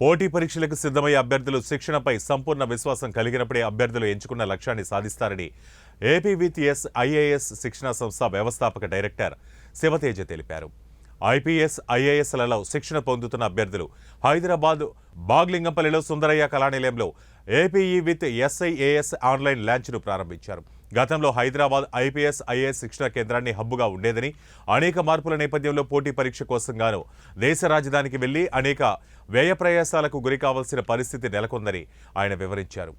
పోటీ పరీక్షలకు సిద్ధమయ్యే అభ్యర్థులు శిక్షణపై సంపూర్ణ విశ్వాసం కలిగినప్పుడే అభ్యర్థులు ఎంచుకున్న లక్ష్యాన్ని సాధిస్తారని ఏపీ విత్ ఎస్ ఐఏఎస్ శిక్షణ సంస్థ వ్యవస్థాపక డైరెక్టర్ శివతేజ తెలిపారు. ఐపీఎస్ ఐఏఎస్లలో శిక్షణ పొందుతున్న అభ్యర్థులు హైదరాబాద్ బాగ్లింగంపల్లిలో సుందరయ్య కళానిలయంలో ఏపీఈ విత్ ఎస్ఐఏఎస్ ఆన్లైన్ ల్యాంచ్ను ప్రారంభించారు. గతంలో హైదరాబాద్ ఐపీఎస్ ఐఏఎస్ శిక్షణ కేంద్రాన్ని హబ్బుగా ఉండేదని అనేక మార్పుల నేపథ్యంలో పోటీ పరీక్ష కోసం గాను దేశ రాజధానికి వెళ్ళి అనేక వ్యయ ప్రయాసాలకు గురి కావాల్సిన పరిస్థితి నెలకొందని ఆయన వివరించారు.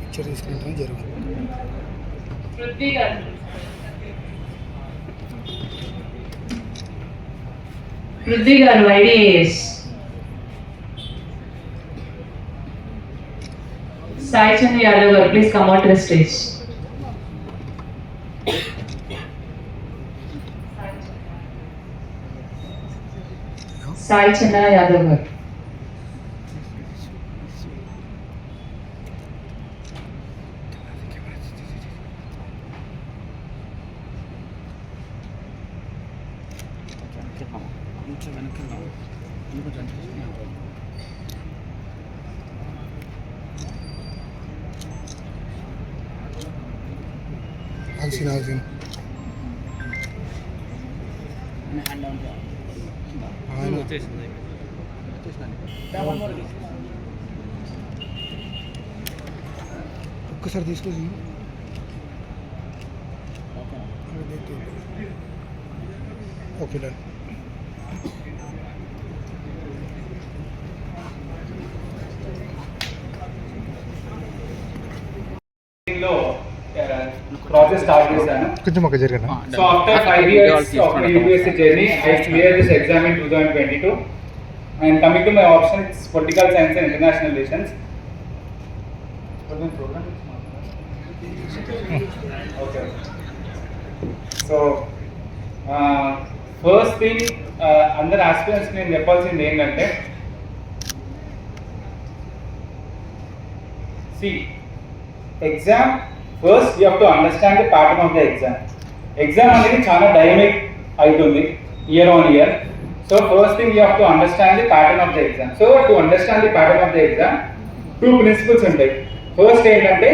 పిక్చర్ తీసుకుంటాం జరుగుతుంది పృథ్వీ గారు పృథ్వీ గారు IDAS Sai Chandra Yadav garu please come out the stage Sai Chandra Yadav garu కొంచెం వెనక్కి వెనక్కి వెళ్దాం. ఆల్సిన ఆల్సిన వచ్చేసింది more. ఒక్కసారి తీసుకొచ్చి Okay. ఓకే డన్ లో ప్రాసెస్ స్టార్ట్ చేశాను. కొంచెం ఒక జరిగిన. So after five years of. UPSC journey I clear this exam in two thousand twenty two and coming to my options political science and international relations okay so first thing అందరు aspirants నేను చెప్పాల్సింది ఏంటంటే see exam first you to understand the pattern of the exam exam అనేది చాలా dynamic అవుతుంది year on year so first thing you to understand the pattern of the exam so to understand the pattern of the exam two principles ఉంటాయి. First ఏంటంటే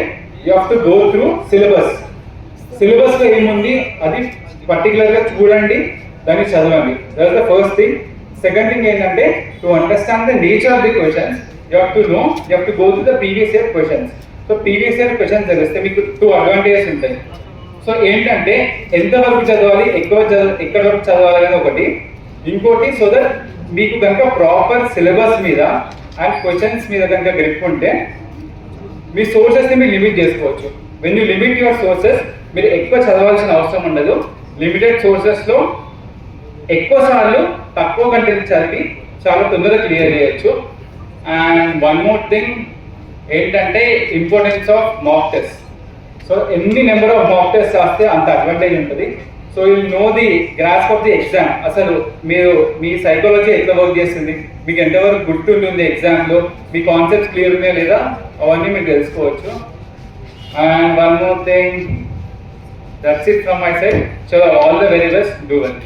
you have to go through syllabus సిలబస్లో ఏముంది? అది పర్టికులర్గా చూడండి. దాన్ని చదవండి. That the first thing second thing ఏంటంటే to understand the nature of the questions you have to know you have to go to the previous year questions so previous year questions తెలిస్తే మీకు టూ అడ్వాంటేజెస్ ఉంటాయి. So ఏంటంటే ఎంత వరకు చదవాలి ఎక్కువ చదవ ఎక్కడ వరకు చదవాలి అనేది ఒకటి. ఇంకోటి సో దట్ మీకు కనుక ప్రాపర్ సిలబస్ మీద అండ్ క్వశ్చన్స్ మీద కనుక గ్రిప్ ఉంటే మీ సోర్సెస్ని మీరు లిమిట్ చేసుకోవచ్చు. When you limit your sources మీరు ఎక్కువ చదవాల్సిన అవసరం ఉండదు. లిమిటెడ్ సోర్సెస్లో ఎక్కువ సార్లు తక్కువ కంటెంట్ చదివి చాలా తొందరగా క్లియర్ చేయొచ్చు. అండ్ వన్ మోర్ థింగ్ ఏంటంటే importance of mock test so ఎన్ని నెంబర్ ఆఫ్ మాక్ టెస్ట్ రాస్తే అంత అడ్వాంటేజ్ ఉంటుంది. So you know the grasp of the exam అసలు మీరు మీ సైకాలజీ ఎట్లా వర్క్ చేస్తుంది? మీకు ఎంతవరకు గుర్తుంటుంది ఎగ్జామ్లో మీ కాన్సెప్ట్స్ క్లియర్ ఉన్నాయా లేదా? అవన్నీ మీరు తెలుసుకోవచ్చు. And one more thing that's it from my side so all the very best do well